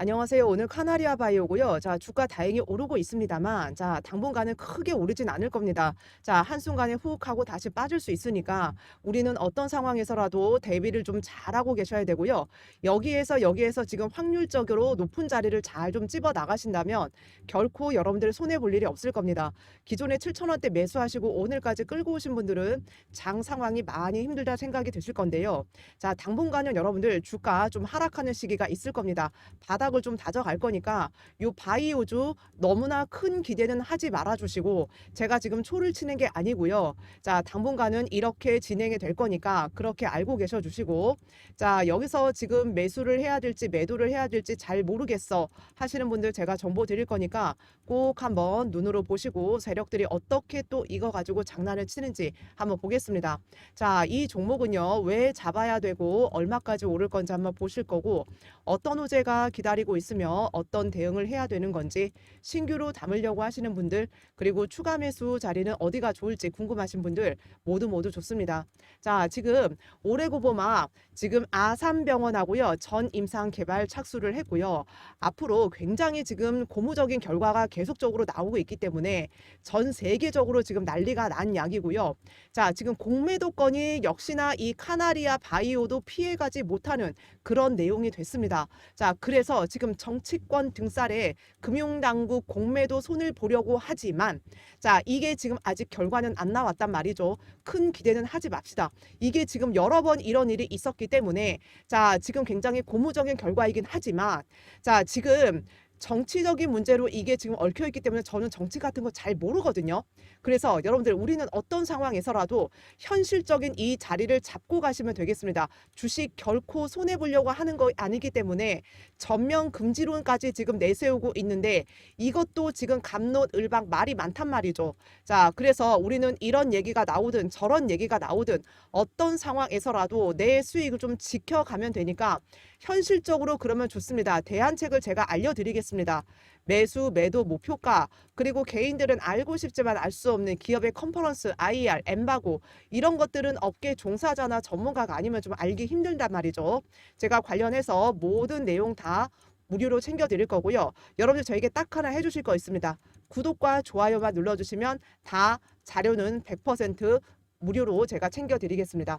안녕하세요. 오늘 카나리아 바이오고요. 자, 주가 다행히 오르고 있습니다만, 자, 당분간은 크게 오르진 않을 겁니다. 자, 한순간에 훅 하고 다시 빠질 수 있으니까 우리는 어떤 상황에서라도 대비를 좀 잘하고 계셔야 되고요. 여기에서 여기에서 지금 확률적으로 높은 자리를 잘 좀 찝어 나가신다면 결코 여러분들 손해 볼 일이 없을 겁니다. 기존에 7,000원대 매수하시고 오늘까지 끌고 오신 분들은 장 상황이 많이 힘들다 생각이 드실 건데요. 자, 당분간은 여러분들 주가 좀 하락하는 시기가 있을 겁니다. 바닥 을 좀 다져갈 거니까 요 바이오주 너무나 큰 기대는 하지 말아 주시고 제가 지금 초를 치는 게 아니고요. 자, 당분간은 이렇게 진행이 될 거니까 그렇게 알고 계셔 주시고 자, 여기서 지금 매수를 해야 될지 매도를 해야 될지 잘 모르겠어 하시는 분들 제가 정보 드릴 거니까 꼭 한번 눈으로 보시고 세력들이 어떻게 또 이거 가지고 장난을 치는지 한번 보겠습니다. 자, 이 종목은요. 왜 잡아야 되고 얼마까지 오를 건지 한번 보실 거고 어떤 호재가 기다리 고 있으며 어떤 대응을 해야 되는 건지 신규로 담으려고 하시는 분들 그리고 추가 매수 자리는 어디가 좋을지 궁금하신 분들 모두 모두 좋습니다. 자, 지금 올해고보막 지금 아산병원하고요. 전 임상 개발 착수를 했고요. 앞으로 굉장히 지금 고무적인 결과가 계속적으로 나오고 있기 때문에 전 세계적으로 지금 난리가 난 약이고요. 자, 지금 공매도 건이 역시나 이 카나리아 바이오도 피해가지 못하는 그런 내용이 됐습니다. 자, 그래서 지금 정치권 등살에 금융당국 공매도 손을 보려고 하지만 자, 이게 지금 아직 결과는 안 나왔단 말이죠. 큰 기대는 하지 맙시다. 이게 지금 여러 번 이런 일이 있었기 때문에 자, 지금 굉장히 고무적인 결과이긴 하지만 자, 지금 정치적인 문제로 이게 지금 얽혀 있기 때문에 저는 정치 같은 거 잘 모르거든요. 그래서 여러분들 우리는 어떤 상황에서라도 현실적인 이 자리를 잡고 가시면 되겠습니다. 주식 결코 손해 보려고 하는 거 아니기 때문에 전면 금지론까지 지금 내세우고 있는데 이것도 지금 감롯을박 말이 많단 말이죠. 자, 그래서 우리는 이런 얘기가 나오든 저런 얘기가 나오든 어떤 상황에서라도 내 수익을 좀 지켜가면 되니까 현실적으로 그러면 좋습니다. 대안책을 제가 알려드리겠습니다. 매수, 매도, 목표가, 그리고 개인들은 알고 싶지만 알 수 없는 기업의 컨퍼런스, IR, 엠바고 이런 것들은 업계 종사자나 전문가가 아니면 좀 알기 힘들단 말이죠. 제가 관련해서 모든 내용 다 무료로 챙겨드릴 거고요. 여러분들 저에게 딱 하나 해주실 거 있습니다. 구독과 좋아요만 눌러주시면 다 자료는 100% 무료로 제가 챙겨드리겠습니다.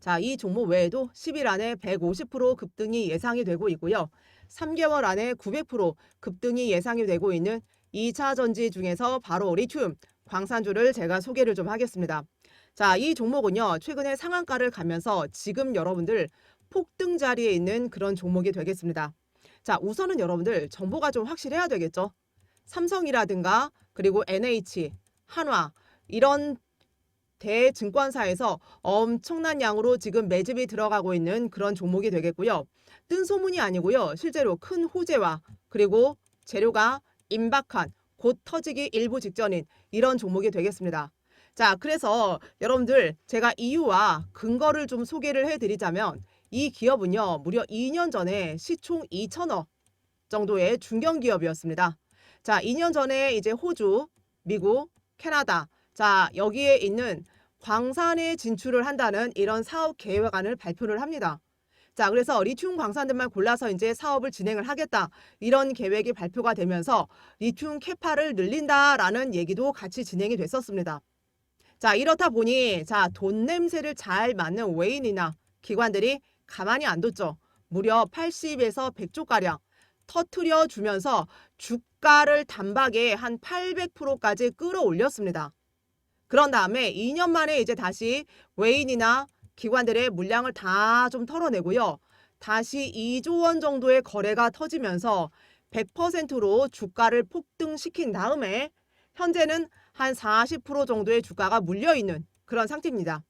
자, 이 종목 외에도 10일 안에 150% 급등이 예상이 되고 있고요. 3개월 안에 900% 급등이 예상이 되고 있는 2차 전지 중에서 바로 리튬 광산주를 제가 소개를 좀 하겠습니다. 자, 이 종목은요. 최근에 상한가를 가면서 지금 여러분들 폭등 자리에 있는 그런 종목이 되겠습니다. 자, 우선은 여러분들 정보가 좀 확실해야 되겠죠. 삼성이라든가 그리고 NH, 한화 이런 대증권사에서 엄청난 양으로 지금 매집이 들어가고 있는 그런 종목이 되겠고요. 뜬 소문이 아니고요. 실제로 큰 호재와 그리고 재료가 임박한 곧 터지기 일부 직전인 이런 종목이 되겠습니다. 자, 그래서 여러분들 제가 이유와 근거를 좀 소개를 해드리자면 이 기업은요, 무려 2년 전에 시총 2천억 정도의 중견 기업이었습니다. 자, 2년 전에 이제 호주, 미국, 캐나다, 자, 여기에 있는 광산에 진출을 한다는 이런 사업 계획안을 발표를 합니다. 자, 그래서 리튬 광산들만 골라서 이제 사업을 진행을 하겠다. 이런 계획이 발표가 되면서 리튬 캐파를 늘린다라는 얘기도 같이 진행이 됐었습니다. 자, 이렇다 보니 자, 돈 냄새를 잘 맡는 외인이나 기관들이 가만히 안 뒀죠. 무려 80에서 100조 가량 터트려 주면서 주가를 단박에 한 800%까지 끌어올렸습니다. 그런 다음에 2년 만에 이제 다시 외인이나 기관들의 물량을 다 좀 털어내고요. 다시 2조 원 정도의 거래가 터지면서 100%로 주가를 폭등시킨 다음에 현재는 한 40% 정도의 주가가 물려 있는 그런 상태입니다.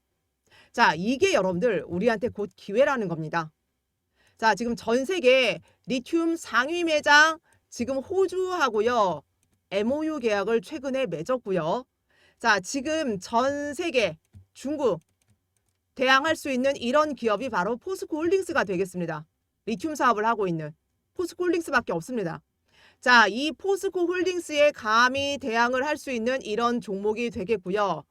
자, 이게 여러분들 우리한테 곧 기회라는 겁니다. 자, 지금 전 세계 리튬 상위 매장 지금 호주하고요. MOU 계약을 최근에 맺었고요. 자, 지금 전 세계 중국 대항할 수 있는 이런 기업이 바로 포스코 홀딩스가 되겠습니다. 리튬 사업을 하고 있는 포스코 홀딩스밖에 없습니다. 자, 이 포스코 홀딩스에 감히 대항을 할 수 있는 이런 종목이 되겠고요.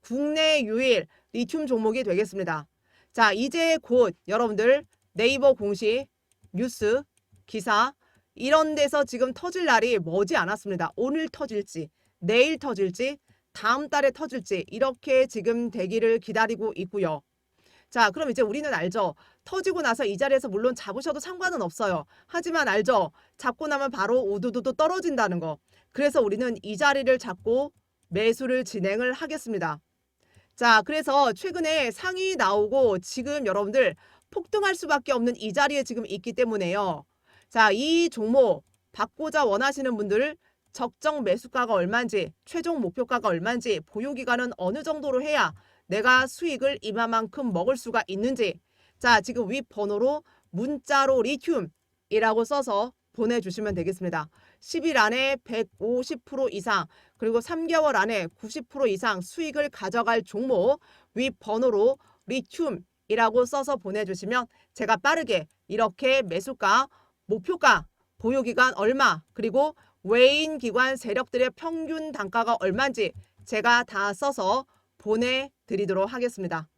국내 유일 리튬 종목이 되겠습니다. 자, 이제 곧 여러분들 네이버 공식 뉴스 기사 이런 데서 지금 터질 날이 머지 않았습니다. 오늘 터질지, 내일 터질지, 다음 달에 터질지 이렇게 지금 되기를 기다리고 있고요. 자, 그럼 이제 우리는 알죠. 터지고 나서 이 자리에서 물론 잡으셔도 상관은 없어요. 하지만 알죠. 잡고 나면 바로 우두두두 떨어진다는 거. 그래서 우리는 이 자리를 잡고 매수를 진행을 하겠습니다. 자, 그래서 최근에 상이 나오고 지금 여러분들 폭등할 수밖에 없는 이 자리에 지금 있기 때문에요. 자, 이 종목 받고자 원하시는 분들 적정 매수가가 얼마인지, 최종 목표가가 얼마인지, 보유 기간은 어느 정도로 해야 내가 수익을 이만큼 먹을 수가 있는지. 자, 지금 윗 번호로 문자로 리튬이라고 써서 보내주시면 되겠습니다. 10일 안에 150% 이상, 그리고 3개월 안에 90% 이상 수익을 가져갈 종목 윗 번호로 리튬이라고 써서 보내주시면 제가 빠르게 이렇게 매수가, 목표가, 보유기간 얼마, 그리고 외인 기관 세력들의 평균 단가가 얼마인지 제가 다 써서 보내드리도록 하겠습니다.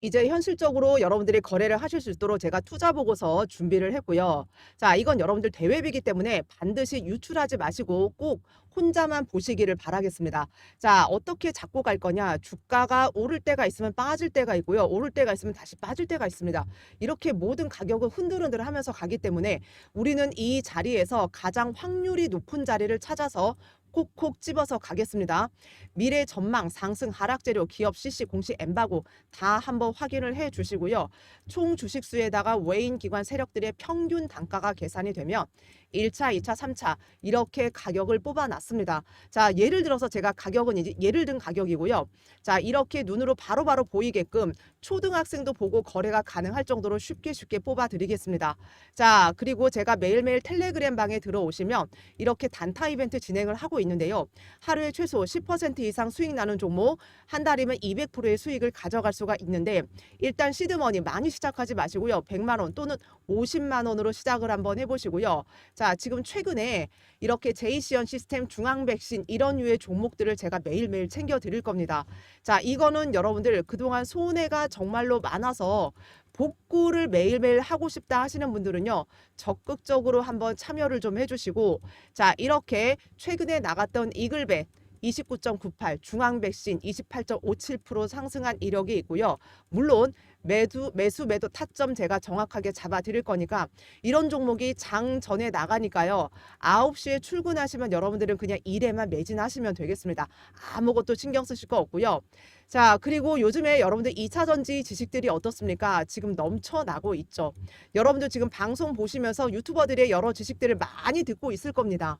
이제 현실적으로 여러분들이 거래를 하실 수 있도록 제가 투자 보고서 준비를 했고요. 자, 이건 여러분들 대회비기 때문에 반드시 유출하지 마시고 꼭 혼자만 보시기를 바라겠습니다. 자, 어떻게 잡고 갈 거냐? 주가가 오를 때가 있으면 빠질 때가 있고요. 오를 때가 있으면 다시 빠질 때가 있습니다. 이렇게 모든 가격을 흔들흔들 하면서 가기 때문에 우리는 이 자리에서 가장 확률이 높은 자리를 찾아서 콕콕 집어서 가겠습니다. 미래 전망, 상승, 하락 재료, 기업 CC, 공시 엠바고 다 한번 확인을 해 주시고요. 총 주식수에다가 외인 기관 세력들의 평균 단가가 계산이 되면 1차, 2차, 3차 이렇게 가격을 뽑아놨습니다. 자, 예를 들어서 제가 가격은 이제 예를 든 가격이고요. 자, 이렇게 눈으로 바로바로 보이게끔 초등학생도 보고 거래가 가능할 정도로 쉽게 쉽게 뽑아 드리겠습니다. 자, 그리고 제가 매일매일 텔레그램 방에 들어오시면 이렇게 단타 이벤트 진행을 하고 있는데요. 하루에 최소 10% 이상 수익 나는 종목, 한 달이면 200%의 수익을 가져갈 수가 있는데 일단 시드머니 많이 시작하지 마시고요. 100만 원 또는 50만 원으로 시작을 한번 해보시고요. 자, 지금 최근에 이렇게 제이시언 시스템, 중앙 백신 이런 류의 종목들을 제가 매일매일 챙겨 드릴 겁니다. 자, 이거는 여러분들 그동안 손해가 정말로 많아서 복구를 매일매일 하고 싶다 하시는 분들은요, 적극적으로 한번 참여를 좀 해주시고, 자, 이렇게 최근에 나갔던 이글벳, 29.98, 중앙 백신 28.57% 상승한 이력이 있고요. 물론 매수 매수 매도 타점 제가 정확하게 잡아 드릴 거니까 이런 종목이 장 전에 나가니까요. 9시에 출근하시면 여러분들은 그냥 일에만 매진하시면 되겠습니다. 아무것도 신경 쓰실 거 없고요. 자, 그리고 요즘에 여러분들 2차 전지 지식들이 어떻습니까? 지금 넘쳐나고 있죠. 여러분들 지금 방송 보시면서 유튜버들의 여러 지식들을 많이 듣고 있을 겁니다.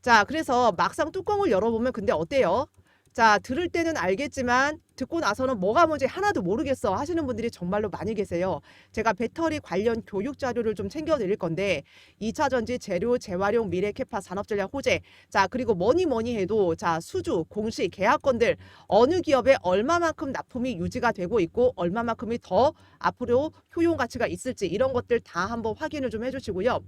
자, 그래서 막상 뚜껑을 열어보면 근데 어때요? 자, 들을 때는 알겠지만 듣고 나서는 뭐가 뭔지 하나도 모르겠어 하시는 분들이 정말로 많이 계세요. 제가 배터리 관련 교육 자료를 좀 챙겨 드릴 건데 2차 전지 재료 재활용 미래 캐파 산업 전략 호재. 자, 그리고 뭐니 뭐니 해도 자, 수주, 공시, 계약건들 어느 기업에 얼마만큼 납품이 유지가 되고 있고 얼마만큼이 더 앞으로 효용 가치가 있을지 이런 것들 다 한번 확인을 좀 해 주시고요.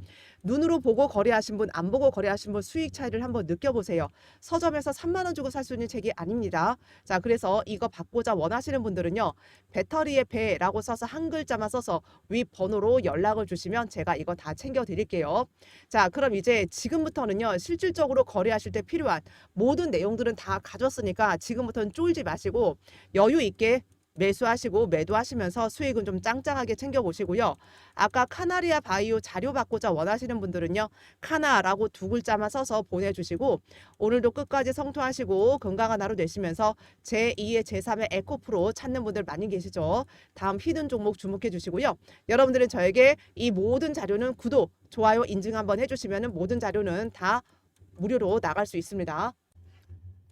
눈으로 보고 거래하신 분, 안 보고 거래하신 분 수익 차이를 한번 느껴보세요. 서점에서 3만 원 주고 살 수 있는 책이 아닙니다. 자, 그래서 이거 받고자 원하시는 분들은요. 배터리의 배라고 써서 한 글자만 써서 위 번호로 연락을 주시면 제가 이거 다 챙겨 드릴게요. 자, 그럼 이제 지금부터는요. 실질적으로 거래하실 때 필요한 모든 내용들은 다 가졌으니까 지금부터는 쫄지 마시고 여유 있게 매수하시고 매도하시면서 수익은 좀 짱짱하게 챙겨보시고요. 아까 카나리아 바이오 자료 받고자 원하시는 분들은요. 카나라고 두 글자만 써서 보내주시고 오늘도 끝까지 성투하시고 건강한 하루 되시면서 제2의 제3의 에코프로 찾는 분들 많이 계시죠. 다음 히든 종목 주목해 주시고요. 여러분들은 저에게 이 모든 자료는 구독, 좋아요 인증 한번 해주시면 모든 자료는 다 무료로 나갈 수 있습니다.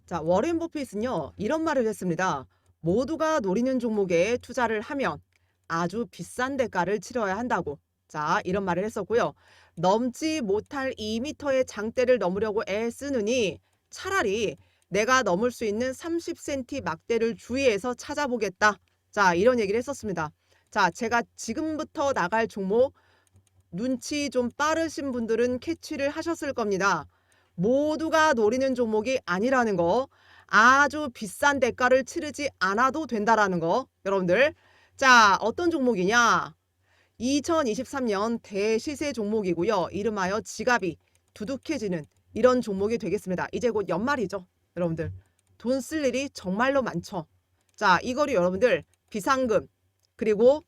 자, 워렌 버핏은요. 이런 말을 했습니다. 모두가 노리는 종목에 투자를 하면 아주 비싼 대가를 치러야 한다고. 자, 이런 말을 했었고요. 넘지 못할 2m의 장대를 넘으려고 애쓰느니 차라리 내가 넘을 수 있는 30cm 막대를 주위에서 찾아보겠다. 자, 이런 얘기를 했었습니다. 자, 제가 지금부터 나갈 종목 눈치 좀 빠르신 분들은 캐치를 하셨을 겁니다. 모두가 노리는 종목이 아니라는 거. 아주 비싼 대가를 치르지 않아도 된다라는 거. 여러분들. 자, 어떤 종목이냐? 2023년 대시세 종목이고요. 이름하여 지갑이 두둑해지는 이런 종목이 되겠습니다. 이제 곧 연말이죠. 여러분들. 돈 쓸 일이 정말로 많죠. 자, 이거를 여러분들 비상금 그리고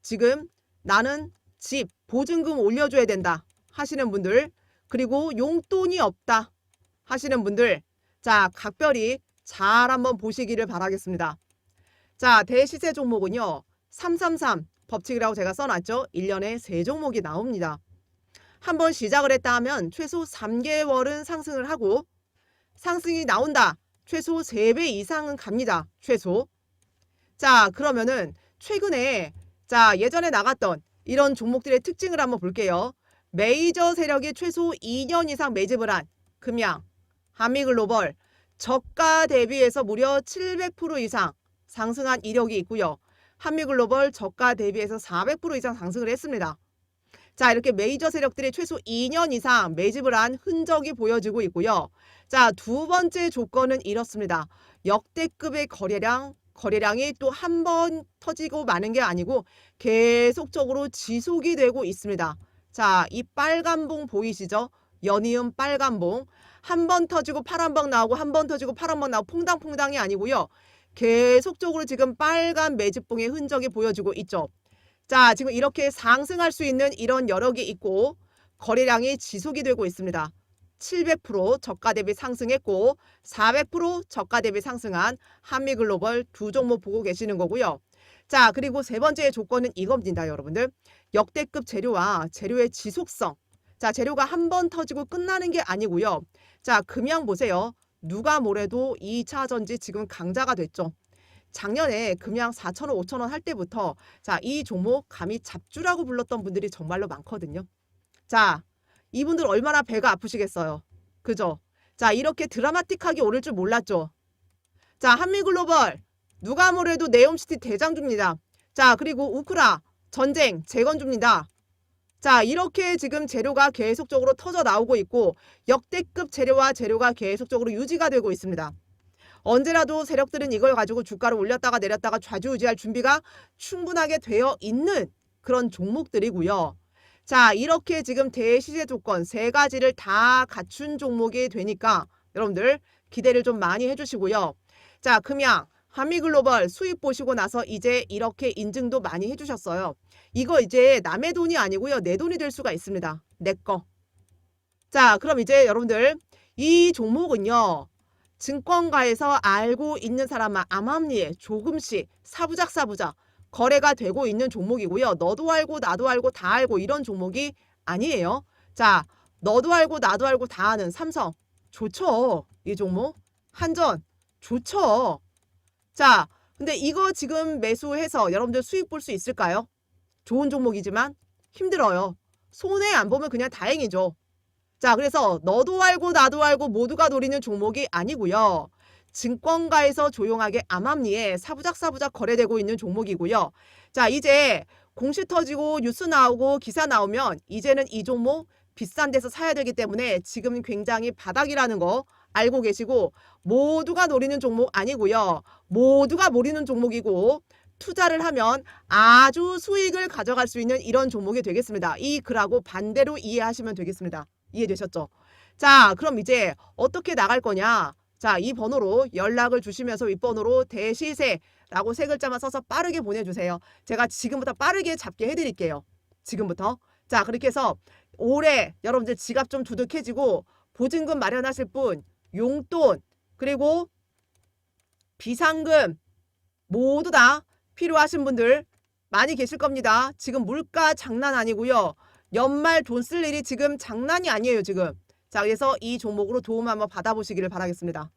지금 나는 집 보증금 올려줘야 된다 하시는 분들 그리고 용돈이 없다 하시는 분들 자 각별히 잘 한번 보시기를 바라겠습니다. 자 대시세 종목은요 333 법칙이라고 제가 써놨죠. 1년에 세 종목이 나옵니다. 한번 시작을 했다 하면 최소 3개월은 상승을 하고 상승이 나온다. 최소 3배 이상은 갑니다. 최소. 자, 그러면은 최근에 자, 예전에 나갔던 이런 종목들의 특징을 한번 볼게요. 메이저 세력이 최소 2년 이상 매집을 한 금양, 한미 글로벌 저가 대비해서 무려 700% 이상 상승한 이력이 있고요. 한미 글로벌 저가 대비해서 400% 이상 상승을 했습니다. 자, 이렇게 메이저 세력들이 최소 2년 이상 매집을 한 흔적이 보여지고 있고요. 자, 두 번째 조건은 이렇습니다. 역대급의 거래량, 거래량이 또 한 번 터지고 마는 게 아니고 계속적으로 지속이 되고 있습니다. 자, 이 빨간 봉 보이시죠? 연이은 빨간봉. 한 번 터지고 파란 번 나오고 한 번 터지고 파란 번 나오고 퐁당퐁당이 아니고요. 계속적으로 지금 빨간 매집봉의 흔적이 보여지고 있죠. 자, 지금 이렇게 상승할 수 있는 이런 여력이 있고 거래량이 지속이 되고 있습니다. 700% 저가 대비 상승했고 400% 저가 대비 상승한 한미글로벌 두 종목 보고 계시는 거고요. 자, 그리고 세 번째 조건은 이겁니다, 여러분들. 역대급 재료와 재료의 지속성. 자, 재료가 한 번 터지고 끝나는 게 아니고요. 자, 금양 보세요. 누가 뭐래도 2차 전지 지금 강자가 됐죠. 작년에 금양 4,000원, 5,000원 할 때부터 자, 이 종목 감히 잡주라고 불렀던 분들이 정말로 많거든요. 자, 이분들 얼마나 배가 아프시겠어요. 그죠? 자, 이렇게 드라마틱하게 오를 줄 몰랐죠. 자, 한미글로벌 누가 뭐래도 네옴시티 대장주입니다. 자, 그리고 우크라 전쟁 재건주입니다. 자, 이렇게 지금 재료가 계속적으로 터져 나오고 있고 역대급 재료와 재료가 계속적으로 유지가 되고 있습니다. 언제라도 세력들은 이걸 가지고 주가를 올렸다가 내렸다가 좌지우지할 준비가 충분하게 되어 있는 그런 종목들이고요. 자, 이렇게 지금 대시세 조건 세 가지를 다 갖춘 종목이 되니까 여러분들 기대를 좀 많이 해주시고요. 자, 금양, 한미글로벌 수입 보시고 나서 이제 이렇게 인증도 많이 해주셨어요. 이거 이제 남의 돈이 아니고요. 내 돈이 될 수가 있습니다. 내 거. 자, 그럼 이제 여러분들 이 종목은요. 증권가에서 알고 있는 사람만 암암리에 조금씩 사부작 사부작 거래가 되고 있는 종목이고요. 너도 알고 나도 알고 다 알고 이런 종목이 아니에요. 자, 너도 알고 나도 알고 다 아는 삼성 좋죠. 이 종목 한전 좋죠. 자, 근데 이거 지금 매수해서 여러분들 수익 볼 수 있을까요? 좋은 종목이지만 힘들어요. 손해 안 보면 그냥 다행이죠. 자, 그래서 너도 알고 나도 알고 모두가 노리는 종목이 아니고요. 증권가에서 조용하게 암암리에 사부작사부작 거래되고 있는 종목이고요. 자, 이제 공시 터지고 뉴스 나오고 기사 나오면 이제는 이 종목 비싼 데서 사야 되기 때문에 지금 굉장히 바닥이라는 거 알고 계시고 모두가 노리는 종목 아니고요. 모두가 모르는 종목이고 투자를 하면 아주 수익을 가져갈 수 있는 이런 종목이 되겠습니다. 이 글하고 반대로 이해하시면 되겠습니다. 이해되셨죠? 자, 그럼 이제 어떻게 나갈 거냐? 자, 이 번호로 연락을 주시면서 윗번호로 대시세라고 세 글자만 써서 빠르게 보내주세요. 제가 지금부터 빠르게 잡게 해드릴게요. 지금부터. 자, 그렇게 해서 올해 여러분들 지갑 좀 두둑해지고 보증금 마련하실 분, 용돈, 그리고 비상금 모두 다 필요하신 분들 많이 계실 겁니다. 지금 물가 장난 아니고요. 연말 돈 쓸 일이 지금 장난이 아니에요, 지금. 자, 그래서 이 종목으로 도움 한번 받아보시기를 바라겠습니다.